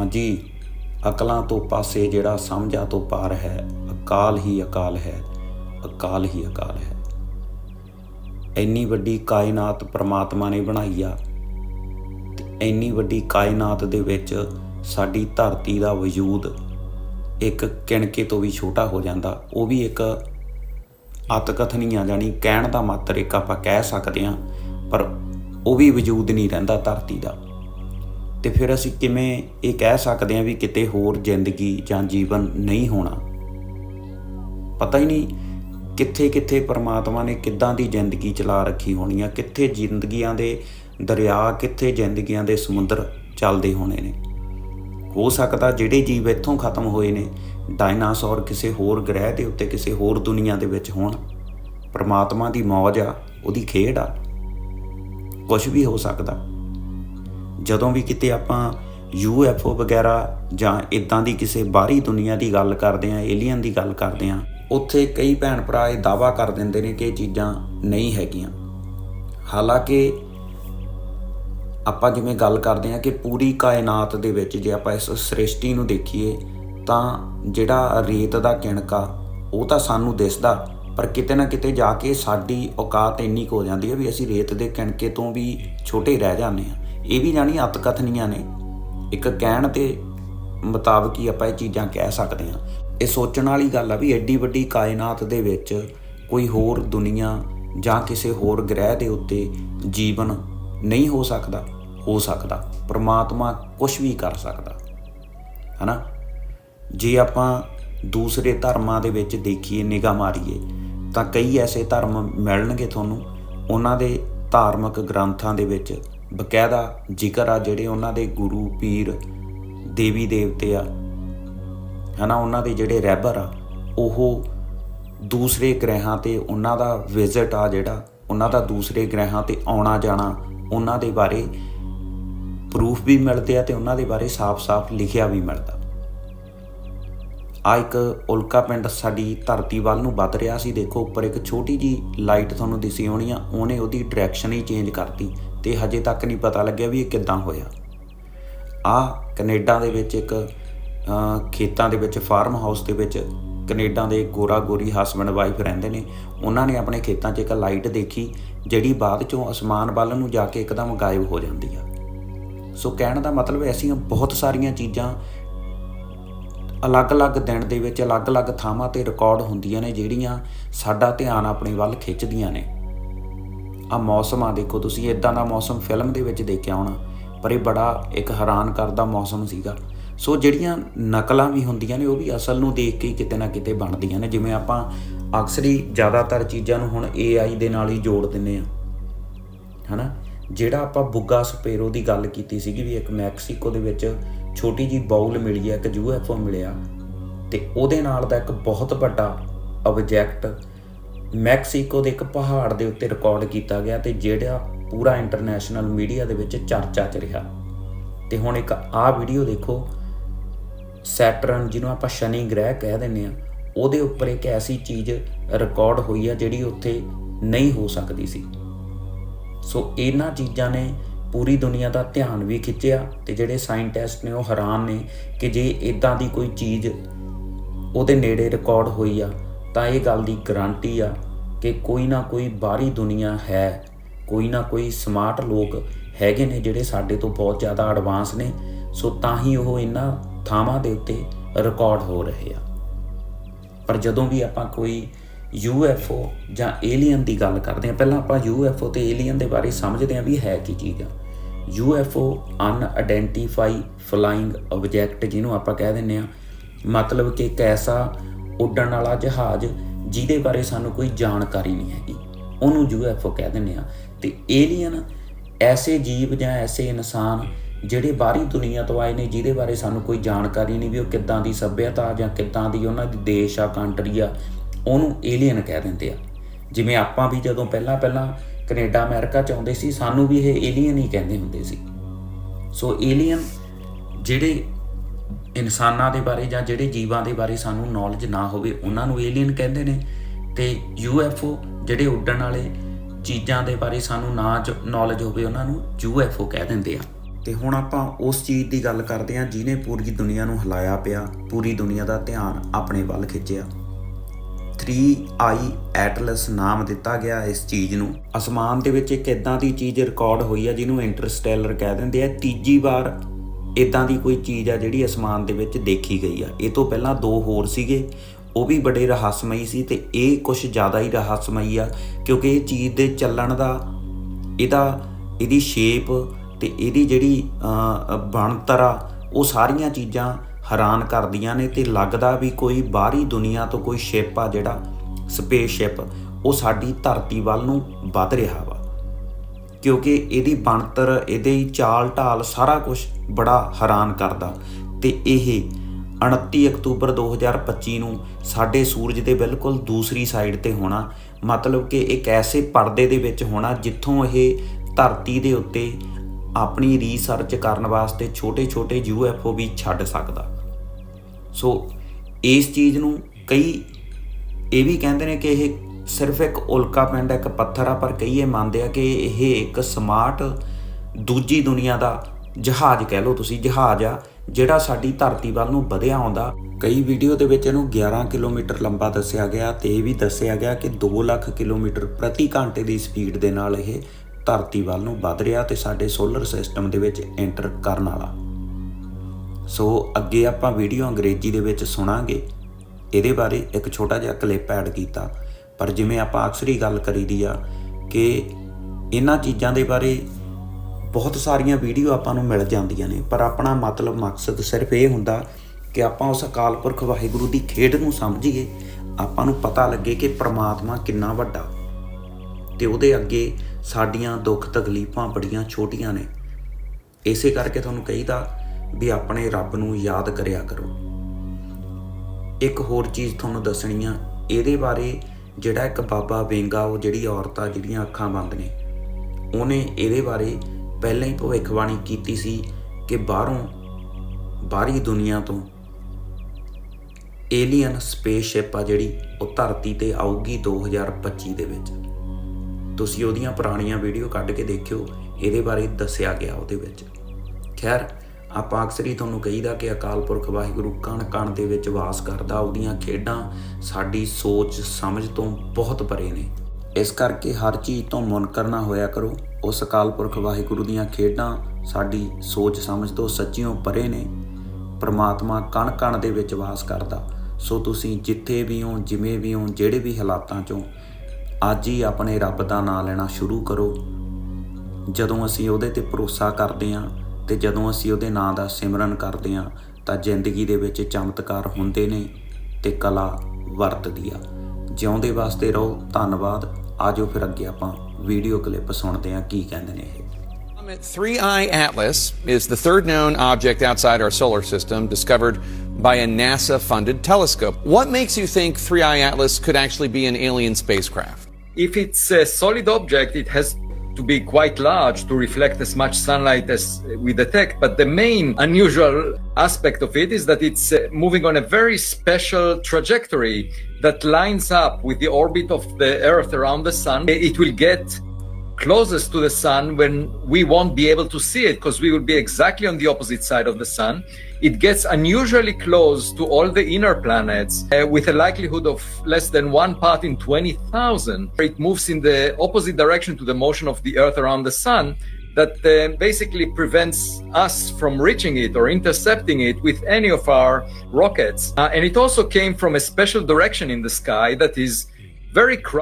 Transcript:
ਹਾਂਜੀ, ਅਕਲਾਂ ਤੋਂ ਪਾਸੇ ਜਿਹੜਾ ਸਮਝਾ ਤੋਂ ਪਾਰ ਹੈ, ਅਕਾਲ ਹੀ ਅਕਾਲ ਹੈ, ਅਕਾਲ ਹੀ ਅਕਾਲ ਹੈ। ਇੰਨੀ ਵੱਡੀ ਕਾਇਨਾਤ ਪ੍ਰਮਾਤਮਾ ਨੇ ਬਣਾਈ ਆ ਤੇ ਇੰਨੀ ਵੱਡੀ ਕਾਇਨਾਤ ਦੇ ਵਿੱਚ ਸਾਡੀ ਧਰਤੀ ਦਾ ਵਜੂਦ ਇੱਕ ਕਿਣਕੇ ਤੋਂ ਵੀ ਛੋਟਾ ਹੋ ਜਾਂਦਾ, ਉਹ ਵੀ ਇੱਕ ਅਤਕਥਨੀ ਆ ਜਾਣੀ ਕਹਿਣ ਦਾ ਮਾਤਰ ਇੱਕ ਆਪਾਂ ਕਹਿ ਸਕਦੇ ਹਾਂ, ਪਰ ਉਹ ਵੀ ਵਜੂਦ ਨਹੀਂ ਰਹਿੰਦਾ ਧਰਤੀ ਦਾ। ਤੇ ਫਿਰ ਅਸੀਂ ਕਿਵੇਂ ਇਹ ਕਹਿ ਸਕਦੇ ਹਾਂ ਵੀ ਕਿਤੇ ਹੋਰ ਜ਼ਿੰਦਗੀ ਜਾਂ ਜੀਵਨ ਨਹੀਂ ਹੋਣਾ? ਪਤਾ ਹੀ ਨਹੀਂ ਕਿੱਥੇ ਕਿੱਥੇ ਪਰਮਾਤਮਾ ਨੇ ਕਿੱਦਾਂ ਦੀ ਜ਼ਿੰਦਗੀ ਚਲਾ ਰੱਖੀ ਹੋਣੀ ਆ, ਕਿੱਥੇ ਜ਼ਿੰਦਗੀਆਂ ਦੇ ਦਰਿਆ, ਕਿੱਥੇ ਜ਼ਿੰਦਗੀਆਂ ਦੇ ਸਮੁੰਦਰ ਚੱਲਦੇ ਹੋਣੇ ਨੇ। ਹੋ ਸਕਦਾ ਜਿਹੜੇ ਜੀਵ ਇੱਥੋਂ ਖਤਮ ਹੋਏ ਨੇ, ਡਾਇਨਾਸੌਰ ਕਿਸੇ ਹੋਰ ਗ੍ਰਹਿ ਦੇ ਉੱਤੇ, ਕਿਸੇ ਹੋਰ ਦੁਨੀਆ ਦੇ ਵਿੱਚ ਹੋਣ। ਪਰਮਾਤਮਾ ਦੀ ਮੌਜ ਆ, ਉਹਦੀ ਖੇਡ ਆ। ਕੁਝ ਵੀ ਹੋ ਸਕਦਾ। ਜਦੋਂ ਵੀ ਕਿਤੇ ਆਪਾਂ UFO ਵਗੈਰਾ ਜਾਂ ਇਦਾਂ ਦੀ ਕਿਸੇ ਬਾਹਰੀ ਦੁਨੀਆ ਦੀ ਗੱਲ ਕਰਦੇ ਆ ਏਲੀਅਨ ਦੀ ਗੱਲ ਕਰਦੇ ਆ ਉੱਥੇ ਕਈ ਭੈਣ ਭਰਾ ਇਹ ਦਾਵਾ ਕਰ ਦਿੰਦੇ ਨੇ ਕਿ ਇਹ ਚੀਜ਼ਾਂ ਨਹੀਂ ਹੈਗੀਆਂ। ਹਾਲਾਂਕਿ ਆਪਾਂ ਜਿਵੇਂ ਗੱਲ ਕਰਦੇ ਆ ਕਿ ਪੂਰੀ ਕਾਇਨਾਤ ਦੇ ਵਿੱਚ ਜੇ ਆਪਾਂ ਇਸ ਸ੍ਰਿਸ਼ਟੀ ਨੂੰ ਦੇਖੀਏ, ਤਾਂ ਜਿਹੜਾ ਰੇਤ ਦਾ ਕਿਣਕਾ, ਉਹ ਤਾਂ ਸਾਨੂੰ ਦਿਸਦਾ, ਪਰ ਕਿਤੇ ਨਾ ਕਿਤੇ ਜਾ ਕੇ ਸਾਡੀ ਔਕਾਤ ਇੰਨੀ ਕੁ ਹੋ ਜਾਂਦੀ ਹੈ ਵੀ ਅਸੀਂ ਰੇਤ ਦੇ ਕਿਣਕੇ ਤੋਂ ਵੀ ਛੋਟੇ ਰਹਿ ਜਾਂਦੇ ਆ ਇਹ ਵੀ ਜਾਨੀ ਅਤਕਥਨੀਆਂ ਨੇ। ਇੱਕ ਕਹਿਣ ਦੇ ਮੁਤਾਬਕ ਹੀ ਆਪਾਂ ਇਹ ਚੀਜ਼ਾਂ ਕਹਿ ਸਕਦੇ ਹਾਂ। ਇਹ ਸੋਚਣ ਵਾਲੀ ਗੱਲ ਆ ਵੀ ਐਡੀ ਵੱਡੀ ਕਾਇਨਾਤ ਦੇ ਵਿੱਚ ਕੋਈ ਹੋਰ ਦੁਨੀਆ ਜਾਂ ਕਿਸੇ ਹੋਰ ਗ੍ਰਹਿ ਦੇ ਉੱਤੇ ਜੀਵਨ ਨਹੀਂ ਹੋ ਸਕਦਾ। ਹੋ ਸਕਦਾ। ਪ੍ਰਮਾਤਮਾ ਕੁਝ ਵੀ ਕਰ ਸਕਦਾ। ਹਨਾ? ਜੇ ਆਪਾਂ ਦੂਸਰੇ ਧਰਮਾਂ ਦੇ ਵਿੱਚ ਦੇਖੀਏ, ਨਿਗਾਹ ਮਾਰੀਏ, ਤਾਂ ਕਈ ਐਸੇ ਧਰਮ ਮਿਲਣਗੇ ਤੁਹਾਨੂੰ। ਉਹਨਾਂ ਦੇ ਧਾਰਮਿਕ ਗ੍ਰੰਥਾਂ ਦੇ ਵਿੱਚ ਬਕਾਇਦਾ ਜ਼ਿਕਰ ਆ ਜਿਹੜੇ ਉਹਨਾਂ ਦੇ ਗੁਰੂ ਪੀਰ, ਦੇਵੀ ਦੇਵਤੇ ਆ, ਹਨਾ, ਉਹਨਾਂ ਦੇ ਜਿਹੜੇ ਰਹਿਬਰ ਆ, ਉਹ ਦੂਸਰੇ ਗ੍ਰਹਿਾਂ ਤੇ ਉਹਨਾਂ ਦਾ ਵਿਜ਼ਿਟ ਆ ਜਿਹੜਾ, ਉਹਨਾਂ ਦਾ ਦੂਸਰੇ ਗ੍ਰਹਿਾਂ ਤੇ ਆਉਣਾ ਜਾਣਾ, ਉਹਨਾਂ ਦੇ ਬਾਰੇ ਪ੍ਰੂਫ ਵੀ ਮਿਲਦੇ ਆ ਤੇ ਉਹਨਾਂ ਦੇ ਬਾਰੇ ਸਾਫ਼-ਸਾਫ਼ ਲਿਖਿਆ ਵੀ ਮਿਲਦਾ। ਆ ਇੱਕ ਉਲਕਾ ਪਿੰਡ ਸਾਡੀ ਧਰਤੀ ਵੱਲ ਨੂੰ ਵੱਧ ਰਿਹਾ ਸੀ, ਦੇਖੋ, ਉੱਪਰ ਇੱਕ ਛੋਟੀ ਜੀ ਲਾਈਟ ਤੁਹਾਨੂੰ ਦਿਸੀ ਹੋਣੀ ਆ, ਉਹਨੇ ਉਹਦੀ ਡਾਇਰੈਕਸ਼ਨ ਹੀ ਚੇਂਜ ਕਰਤੀ। ਤੇ ਹਜੇ ਤੱਕ ਨਹੀਂ ਪਤਾ ਲੱਗਿਆ ਵੀ ਇਹ ਕਿੱਦਾਂ ਹੋਇਆ। ਆ ਕੈਨੇਡਾ ਦੇ ਵਿੱਚ ਇੱਕ ਖੇਤਾਂ ਦੇ ਵਿੱਚ ਫਾਰਮ ਹਾਊਸ ਦੇ ਵਿੱਚ ਕੈਨੇਡਾ ਦੇ ਗੋਰਾ ਗੋਰੀ ਹਸਬੰਡ ਵਾਈਫ ਰਹਿੰਦੇ ਨੇ। ਉਹਨਾਂ ਨੇ ਆਪਣੇ ਖੇਤਾਂ 'ਚ ਇੱਕ ਲਾਈਟ ਦੇਖੀ, ਜਿਹੜੀ ਬਾਅਦ ਚੋਂ ਅਸਮਾਨ ਵੱਲ ਨੂੰ ਜਾ ਕੇ ਇੱਕਦਮ ਗਾਇਬ ਹੋ ਜਾਂਦੀ ਆ। ਸੋ ਕਹਿਣ ਦਾ ਮਤਲਬ ਐਸੀਆਂ ਬਹੁਤ ਸਾਰੀਆਂ ਚੀਜ਼ਾਂ ਅਲੱਗ-ਅਲੱਗ ਦਿਨ ਦੇ ਵਿੱਚ, ਅਲੱਗ-ਅਲੱਗ ਥਾਵਾਂ ਤੇ ਰਿਕਾਰਡ ਹੁੰਦੀਆਂ ਨੇ, ਜਿਹੜੀਆਂ ਸਾਡਾ ਧਿਆਨ ਆਪਣੇ ਵੱਲ ਖਿੱਚਦੀਆਂ ਨੇ। ਆ ਮੌਸਮ ਆ, ਦੇਖੋ ਤੁਸੀਂ ਇਦਾਂ ਦਾ ਮੌਸਮ ਫਿਲਮ ਦੇ ਵਿੱਚ ਦੇਖਿਆ ਹੋਣਾ, ਪਰ ਇਹ ਬੜਾ ਇੱਕ ਹੈਰਾਨ ਕਰਦਾ ਮੌਸਮ ਸੀਗਾ। ਸੋ ਜਿਹੜੀਆਂ ਨਕਲਾਂ ਵੀ ਹੁੰਦੀਆਂ ਨੇ, ਉਹ ਵੀ ਅਸਲ ਨੂੰ ਦੇਖ ਕੇ ਕਿਤੇ ਨਾ ਕਿਤੇ ਬਣਦੀਆਂ ਨੇ। ਜਿਵੇਂ ਆਪਾਂ ਅਕਸਰ ਹੀ ਜ਼ਿਆਦਾਤਰ ਚੀਜ਼ਾਂ ਨੂੰ ਹੁਣ AI ਦੇ ਨਾਲ ਹੀ ਜੋੜ ਦਿੰਨੇ ਆ ਹਨਾ? ਜਿਹੜਾ ਆਪਾਂ ਬੁੱਗਾ ਸਪੇਰੋ ਦੀ ਗੱਲ ਕੀਤੀ ਸੀਗੀ ਵੀ ਇੱਕ ਮੈਕਸੀਕੋ ਦੇ ਵਿੱਚ ਛੋਟੀ ਜੀ ਬਾਉਲ ਮਿਲੀ ਹੈ ਇੱਕ UFO ਮਿਲਿਆ। ਤੇ ਉਹਦੇ ਨਾਲ ਦਾ ਇੱਕ ਬਹੁਤ ਵੱਡਾ ਆਬਜੈਕਟ ਮੈਕਸੀਕੋ ਦੇ ਇੱਕ ਪਹਾੜ ਦੇ ਉੱਤੇ ਰਿਕਾਰਡ ਕੀਤਾ ਗਿਆ ਤੇ ਜਿਹੜਾ ਪੂਰਾ ਇੰਟਰਨੈਸ਼ਨਲ ਮੀਡੀਆ ਦੇ ਵਿੱਚ ਚਰਚਾ 'ਚ ਰਿਹਾ। ਤੇ ਹੁਣ ਇੱਕ ਆਹ ਵੀਡੀਓ ਦੇਖੋ ਸੈਟਰਨ ਜਿਹਨੂੰ ਆਪਾਂ ਸ਼ਨੀ ਗ੍ਰਹਿ ਕਹਿ ਦਿੰਦੇ ਆ ਉਹਦੇ ਉੱਪਰ ਇੱਕ ਐਸੀ ਚੀਜ਼ ਰਿਕਾਰਡ ਹੋਈ ਆ ਜਿਹੜੀ ਉੱਥੇ ਨਹੀਂ ਹੋ ਸਕਦੀ ਸੀ। ਸੋ ਇਹਨਾਂ ਚੀਜ਼ਾਂ ਨੇ ਪੂਰੀ ਦੁਨੀਆ ਦਾ ਧਿਆਨ ਵੀ ਖਿੱਚਿਆ ਤੇ ਜਿਹੜੇ ਸਾਇੰਟਿਸਟ ਨੇ ਉਹ ਹੈਰਾਨ ਨੇ ਕਿ ਜੇ ਇਦਾਂ ਦੀ ਕੋਈ ਚੀਜ਼ ਉਹਦੇ ਨੇੜੇ ਰਿਕਾਰਡ ਹੋਈ ਆ ਤਾਂ ਇਹ ਗੱਲ ਦੀ ਗਾਰੰਟੀ ਆ ਕਿ ਕੋਈ ਨਾ ਕੋਈ ਬਾਹਰੀ ਦੁਨੀਆ ਹੈ। ਕੋਈ ਨਾ ਕੋਈ ਸਮਾਰਟ ਲੋਕ ਹੈਗੇ ਨੇ ਜਿਹੜੇ ਸਾਡੇ ਤੋਂ ਬਹੁਤ ਜ਼ਿਆਦਾ ਐਡਵਾਂਸ ਨੇ। ਸੋ ਤਾਂ ਹੀ ਉਹ ਇਹਨਾਂ ਥਾਵਾਂ ਦੇ ਉੱਤੇ ਰਿਕਾਰਡ ਹੋ ਰਹੇ ਆ। ਪਰ ਜਦੋਂ ਵੀ ਆਪਾਂ ਕੋਈ UFO ਜਾਂ ਏਲੀਅਨ ਦੀ ਗੱਲ ਕਰਦੇ ਹਾਂ, ਪਹਿਲਾਂ ਆਪਾਂ UFO ਤੇ ਏਲੀਅਨ ਦੇ ਬਾਰੇ ਸਮਝਦੇ ਹਾਂ ਵੀ ਹੈ ਕੀ ਚੀਜ਼ ਆ। ਅਨ ਅਨਆਇਡੈਂਟੀਫਾਈ ਫਲਾਈਂਗ ਆਬਜੈਕਟ ਜਿਹਨੂੰ ਆਪਾਂ ਕਹਿ ਦਿੰਦੇ ਆ ਮਤਲਬ ਕਿ ਇੱਕ ਐਸਾ ਉੱਡਣ ਵਾਲਾ ਜਹਾਜ਼ ਜਿਹਦੇ ਬਾਰੇ ਸਾਨੂੰ ਕੋਈ ਜਾਣਕਾਰੀ ਨਹੀਂ ਹੈਗੀ। ਉਹਨੂੰ UFO ਕਹਿ ਦਿੰਦੇ ਆ ਤੇ ਏਲੀਅਨ ਐਸੇ ਜੀਵ ਜਾਂ ਐਸੇ ਇਨਸਾਨ ਜਿਹੜੇ ਬਾਹਰੀ ਦੁਨੀਆ ਤੋਂ ਆਏ ਨੇ, ਜਿਹਦੇ ਬਾਰੇ ਸਾਨੂੰ ਕੋਈ ਜਾਣਕਾਰੀ ਨਹੀਂ ਵੀ ਉਹ ਕਿੱਦਾਂ ਦੀ ਸੱਭਿਅਤਾ ਜਾਂ ਕਿੱਦਾਂ ਦੀ ਉਹਨਾਂ ਦੀ ਦੇਸ਼ ਆ ਕੰਟਰੀ ਆ, ਉਹਨੂੰ ਏਲੀਅਨ ਕਹਿ ਦਿੰਦੇ ਆ। ਜਿਵੇਂ ਆਪਾਂ ਵੀ ਜਦੋਂ ਪਹਿਲਾਂ ਪਹਿਲਾਂ ਕੈਨੇਡਾ, ਅਮਰੀਕਾ ਚ ਆਉਂਦੇ ਸੀ, ਸਾਨੂੰ ਵੀ ਇਹ ਏਲੀਅਨ ਹੀ ਕਹਿੰਦੇ ਹੁੰਦੇ ਸੀ। ਸੋ ਏਲੀਅਨ ਜਿਹੜੇ ਇਨਸਾਨਾਂ ਦੇ ਬਾਰੇ ਜਾਂ ਜਿਹੜੇ ਜੀਵਾਂ ਦੇ ਬਾਰੇ ਸਾਨੂੰ ਨੌਲੇਜ ਨਾ ਹੋਵੇ, ਉਹਨਾਂ ਨੂੰ ਏਲੀਅਨ ਕਹਿੰਦੇ ਨੇ। ਤੇ UFO ਜਿਹੜੇ ਉੱਡਣ ਵਾਲੇ ਚੀਜ਼ਾਂ ਦੇ ਬਾਰੇ ਸਾਨੂੰ ਨਾ ਨੌਲੇਜ ਹੋਵੇ, ਉਹਨਾਂ ਨੂੰ UFO ਕਹਿ ਦਿੰਦੇ ਆ। ਤੇ ਹੁਣ ਆਪਾਂ ਉਸ ਚੀਜ਼ ਦੀ ਗੱਲ ਕਰਦੇ ਹਾਂ, ਜਿਹਨੇ ਪੂਰੀ ਦੁਨੀਆ ਨੂੰ ਹਿਲਾਇਆ ਪਿਆ, ਪੂਰੀ ਦੁਨੀਆ ਦਾ ਧਿਆਨ ਆਪਣੇ ਵੱਲ ਖਿੱਚਿਆ। 3i ਐਟਲਸ ਨਾਮ ਦਿੱਤਾ ਗਿਆ ਇਸ ਚੀਜ਼ ਨੂੰ। ਅਸਮਾਨ ਦੇ ਵਿੱਚ ਇੱਕ ਇਦਾਂ ਦੀ ਚੀਜ਼ ਰਿਕਾਰਡ ਹੋਈ ਆ, ਜਿਹਨੂੰ ਇੰਟਰਸਟੈਲਰ ਕਹਿ ਦਿੰਦੇ ਆ। ਤੀਜੀ ਵਾਰ ਇਦਾਂ ਦੀ ਕੋਈ ਚੀਜ਼ ਆ ਜਿਹੜੀ ਅਸਮਾਨ ਦੇ ਵਿੱਚ ਦੇਖੀ ਗਈ ਆ। ਇਹ ਤੋਂ ਪਹਿਲਾਂ ਦੋ ਹੋਰ ਸੀਗੇ। ਉਹ ਵੀ ਬੜੇ ਰਹੱਸਮਈ ਸੀ ਤੇ ਇਹ ਕੁਝ ਜ਼ਿਆਦਾ ਹੀ ਰਹੱਸਮਈ ਆ, ਕਿਉਂਕਿ ਇਹ ਚੀਜ਼ ਦੇ ਚੱਲਣ ਦਾ ਇਹਦਾ, ਇਹਦੀ ਸ਼ੇਪ ਤੇ ਇਹਦੀ ਜਿਹੜੀ ਬਣਤਰ ਆ, ਉਹ ਸਾਰੀਆਂ ਚੀਜ਼ਾਂ ਹੈਰਾਨ ਕਰਦੀਆਂ ਨੇ ਤੇ ਲੱਗਦਾ ਵੀ ਕੋਈ ਬਾਹਰੀ ਦੁਨੀਆ ਤੋਂ ਕੋਈ ਸ਼ਿਪ ਆ ਜਿਹੜਾ ਸਪੇਸ ਸ਼ਿਪ ਉਹ ਸਾਡੀ ਧਰਤੀ ਵੱਲ ਨੂੰ ਵੱਧ ਰਿਹਾ ਵਾ। ਕਿਉਂਕਿ ਇਹਦੀ ਬਣਤਰ, ਇਹਦੇ ਚਾਲ ਢਾਲ ਸਾਰਾ ਕੁਝ ਬੜਾ ਹੈਰਾਨ ਕਰਦਾ। ਤੇ ਇਹ 29 ਅਕਤੂਬਰ 2025 ਨੂੰ ਸਾਡੇ ਸੂਰਜ ਦੇ ਬਿਲਕੁਲ ਦੂਸਰੀ ਸਾਈਡ ਤੇ ਹੋਣਾ। ਮਤਲਬ ਕਿ ਇੱਕ ਐਸੇ ਪਰਦੇ ਦੇ ਵਿੱਚ ਹੋਣਾ ਜਿੱਥੋਂ ਇਹ ਧਰਤੀ ਦੇ ਉੱਤੇ ਆਪਣੀ ਰਿਸਰਚ ਕਰਨ ਵਾਸਤੇ ਛੋਟੇ-ਛੋਟੇ ਯੂਐਫਓ ਵੀ ਛੱਡ ਸਕਦਾ। ਸੋ ਇਸ ਚੀਜ਼ ਨੂੰ ਕਈ ਇਹ ਵੀ ਕਹਿੰਦੇ ਨੇ ਕਿ ਇਹ ਸਿਰਫ ਇੱਕ ਉਲਕਾ ਪਿੰਡ, ਇੱਕ ਪੱਥਰ ਆ, ਪਰ ਕਈ ਇਹ ਮੰਨਦੇ ਆ ਕਿ ਇਹ ਇੱਕ ਸਮਾਰਟ ਦੂਜੀ ਦੁਨੀਆ ਦਾ ਜਹਾਜ਼ ਕਹਿ ਲਓ ਤੁਸੀਂ, ਜਹਾਜ਼ ਆ, ਜਿਹੜਾ ਸਾਡੀ ਧਰਤੀ ਵੱਲ ਨੂੰ ਵਧਿਆ ਆਉਂਦਾ। ਕਈ ਵੀਡੀਓ ਦੇ ਵਿੱਚ ਇਹਨੂੰ 11 ਕਿਲੋਮੀਟਰ ਲੰਬਾ ਦੱਸਿਆ ਗਿਆ ਤੇ ਇਹ ਵੀ ਦੱਸਿਆ ਗਿਆ ਕਿ 2 ਲੱਖ ਕਿਲੋਮੀਟਰ ਪ੍ਰਤੀ ਘੰਟੇ ਦੀ ਸਪੀਡ ਦੇ ਨਾਲ ਇਹ ਧਰਤੀ ਵੱਲ ਨੂੰ ਵਧ ਰਿਹਾ ਤੇ ਸਾਡੇ ਸੋਲਰ ਸਿਸਟਮ ਦੇ ਵਿੱਚ ਐਂਟਰ ਕਰਨ ਵਾਲਾ। ਸੋ ਅੱਗੇ ਆਪਾਂ ਵੀਡੀਓ ਅੰਗਰੇਜ਼ੀ ਦੇ ਵਿੱਚ ਸੁਣਾਂਗੇ। ਇਹਦੇ ਬਾਰੇ ਇੱਕ ਛੋਟਾ ਜਿਹਾ ਕਲਿੱਪ ਐਡ ਕੀਤਾ। ਪਰ ਜਿਵੇਂ ਆਪਾਂ ਅਕਸਰ ਹੀ ਗੱਲ ਕਰੀਦੀ ਆ ਕਿ ਇਹਨਾਂ ਚੀਜ਼ਾਂ ਦੇ ਬਾਰੇ ਬਹੁਤ ਸਾਰੀਆਂ ਵੀਡੀਓ ਆਪਾਂ ਨੂੰ ਮਿਲ ਜਾਂਦੀਆਂ ਨੇ, ਪਰ ਆਪਣਾ ਮਤਲਬ, ਮਕਸਦ ਸਿਰਫ ਇਹ ਹੁੰਦਾ ਕਿ ਆਪਾਂ ਉਸ ਅਕਾਲ ਪੁਰਖ ਵਾਹਿਗੁਰੂ ਦੀ ਖੇਡ ਨੂੰ ਸਮਝੀਏ, ਆਪਾਂ ਨੂੰ ਪਤਾ ਲੱਗੇ ਕਿ ਪ੍ਰਮਾਤਮਾ ਕਿੰਨਾ ਵੱਡਾ ਤੇ ਉਹਦੇ ਅੱਗੇ ਸਾਡੀਆਂ ਦੁੱਖ ਤਕਲੀਫਾਂ ਬੜੀਆਂ ਛੋਟੀਆਂ ਨੇ। ਇਸੇ ਕਰਕੇ ਤੁਹਾਨੂੰ ਕਹੀਦਾ ਵੀ ਆਪਣੇ ਰੱਬ ਨੂੰ ਯਾਦ ਕਰਿਆ ਕਰੋ। ਇੱਕ ਹੋਰ ਚੀਜ਼ ਤੁਹਾਨੂੰ ਦੱਸਣੀ ਆ, ਇਹਦੇ ਬਾਰੇ ਜਿਹੜਾ ਇੱਕ ਬਾਬਾ ਵੇਂਗਾ ਉਹ ਜਿਹੜੀ ਔਰਤ ਆ ਜਿਹੜੀਆਂ ਅੱਖਾਂ ਬੰਦ ਨੇ, ਉਹਨੇ ਇਹਦੇ ਬਾਰੇ ਪਹਿਲਾਂ ਹੀ ਭਵਿੱਖਬਾਣੀ ਕੀਤੀ ਸੀ ਕਿ ਬਾਹਰੋਂ, ਬਾਹਰੀ ਦੁਨੀਆ ਤੋਂ ਏਲੀਅਨ ਸਪੇਸਸ਼ਿਪ ਆ ਜਿਹੜੀ, ਉਹ ਧਰਤੀ ਤੇ ਆਊਗੀ 2025 ਦੇ ਵਿੱਚ। ਤੁਸੀਂ ਉਹਦੀਆਂ ਪੁਰਾਣੀਆਂ ਵੀਡੀਓ ਕੱਢ ਕੇ ਦੇਖਿਓ, ਇਹਦੇ ਬਾਰੇ ਦੱਸਿਆ ਗਿਆ ਉਹਦੇ ਵਿੱਚ। ਖੈਰ ਆਪਾਂ ਅਕਸਰ ਹੀ ਤੁਹਾਨੂੰ ਕਹੀਦਾ ਕਿ ਅਕਾਲ ਪੁਰਖ ਵਾਹਿਗੁਰੂ ਕਣ ਕਣ ਦੇ ਵਿੱਚ ਵਾਸ ਕਰਦਾ, ਉਹਦੀਆਂ ਖੇਡਾਂ ਸਾਡੀ ਸੋਚ, ਸਮਝ ਤੋਂ ਬਹੁਤ ਪਰੇ ਨੇ। ਇਸ ਕਰਕੇ ਹਰ ਚੀਜ਼ ਤੋਂ ਮੁਨਕਰ ਨਾ ਹੋਇਆ ਕਰੋ। ਉਸ ਅਕਾਲ ਪੁਰਖ ਵਾਹਿਗੁਰੂ ਦੀਆਂ ਖੇਡਾਂ ਸਾਡੀ ਸੋਚ, ਸਮਝ ਤੋਂ ਸੱਚਿਓਂ ਪਰੇ ਨੇ। ਪ੍ਰਮਾਤਮਾ ਕਣ ਕਣ ਦੇ ਵਿੱਚ ਵਾਸ ਕਰਦਾ। ਸੋ ਤੁਸੀਂ ਜਿੱਥੇ ਵੀ ਹੋ, ਜਿਵੇਂ ਵੀ ਹੋ, ਜਿਹੜੇ ਵੀ ਹਾਲਾਤਾਂ ਚੋਂ, ਅੱਜ ਹੀ ਆਪਣੇ ਰੱਬ ਦਾ ਨਾਮ ਲੈਣਾ ਸ਼ੁਰੂ ਕਰੋ। ਜਦੋਂ ਅਸੀਂ ਉਹਦੇ ਤੇ ਭਰੋਸਾ ਕਰਦੇ ਹਾਂ ਤੇ ਜਦੋਂ ਅਸੀਂ ਉਹਦੇ ਨਾਂ ਦਾ ਸਿਮਰਨ ਕਰਦੇ ਹਾਂ ਤਾਂ ਜ਼ਿੰਦਗੀ ਦੇ ਵਿੱਚ ਚਮਤਕਾਰ ਹੁੰਦੇ ਨੇ ਤੇ ਕਲਾ ਵਰਤਦੀ ਆ ਜਿਉਂਦੇ ਵਾਸਤੇ ਰਹੋ ਧੰਨਵਾਦ ਆਜੋ ਫਿਰ ਅੱਗੇ ਆਪਾਂ ਵੀਡੀਓ ਕਲਿੱਪ ਸੁਣਦੇ ਹਾਂ ਕੀ ਕਹਿੰਦੇ ਨੇ ਇਹ Comet 3I Atlas is the third known object outside our solar system discovered by a NASA funded telescope. What makes you think 3I Atlas could actually be an alien spacecraft? If it's a solid object, it has to be quite large to reflect as much sunlight as we detect. But the main unusual aspect of it is that it's uh, moving on a very special trajectory that lines up with the orbit of the Earth around the Sun. It will get closest to the sun when we won't be able to see it because we will be exactly on the opposite side of the sun. It gets unusually close to all the inner planets uh, with a likelihood of less than one part in 20,000. It moves in the opposite direction to the motion of the Earth around the sun. That uh, basically prevents us from reaching it or intercepting it with any of our rockets. Uh, and it also came from a special direction in the sky that is very.